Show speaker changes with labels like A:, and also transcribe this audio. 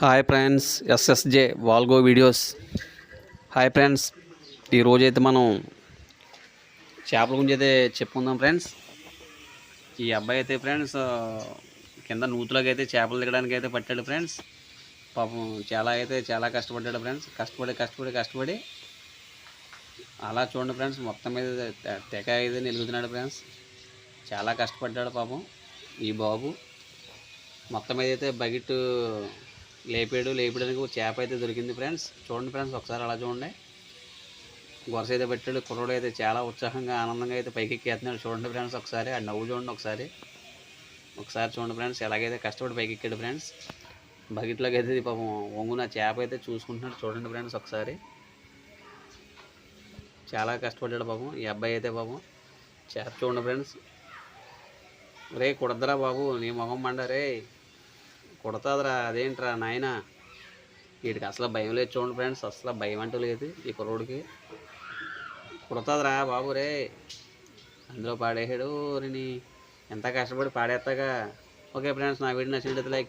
A: Hi friends SSJ వాల్గో videos hi friends ఈరోజు అయితే మనం చేపల గురించి అయితే చెప్పుకుందాం ఫ్రెండ్స్ ఈ అబ్బాయి అయితే ఫ్రెండ్స్ కింద నూతులోకి అయితే చేపలు దిగడానికి అయితే పట్టాడు ఫ్రెండ్స్ పాపం చాలా అయితే చాలా కష్టపడ్డాడు ఫ్రెండ్స్ కష్టపడి కష్టపడి కష్టపడి అలా చూడండి ఫ్రెండ్స్ మొత్తం మీద తెగ అయితే నిలుగుతున్నాడు ఫ్రెండ్స్ చాలా కష్టపడ్డాడు పాపం ఈ బాబు. మొత్తం మీద అయితే బకెట్ లేపాడు లేపడానికి ఒక చేప అయితే దొరికింది ఫ్రెండ్స్. చూడండి ఫ్రెండ్స్ ఒకసారి అలా చూడండి. గొరస అయితే పెట్టాడు కుర్రోడు అయితే చాలా ఉత్సాహంగా ఆనందంగా అయితే పైకి ఎక్కేస్తున్నాడు. చూడండి ఫ్రెండ్స్ ఒకసారి ఆ నవ్వు చూడండి ఒకసారి. ఒకసారి చూడండి ఫ్రెండ్స్ ఎలాగైతే కష్టపడి పైకి ఎక్కాడు ఫ్రెండ్స్. బకెట్లోకి అయితే ఇది పాపం వంగున చేప అయితే చూసుకుంటున్నాడు. చూడండి ఫ్రెండ్స్ ఒకసారి. చాలా కష్టపడ్డాడు పాపం. ఈ అబ్బాయి అయితే పాపం చేప చూడండి ఫ్రెండ్స్. రే కుడద్దరా బాబు నీ మొహం మండరే కొడతాదిరా అదేంట్రా నాయన? వీడికి అసలు భయం లేదు చూడండి ఫ్రెండ్స్ అసలు భయం అంటూ లేదు ఈ కుర్రోడికి. కుడతాదిరా బాబు రే. అందులో పాడేసాడు రిని. ఎంత కష్టపడి పాడేస్తాగా. ఓకే ఫ్రెండ్స్ నా వీడియో నచ్చినట్లయితే లైక్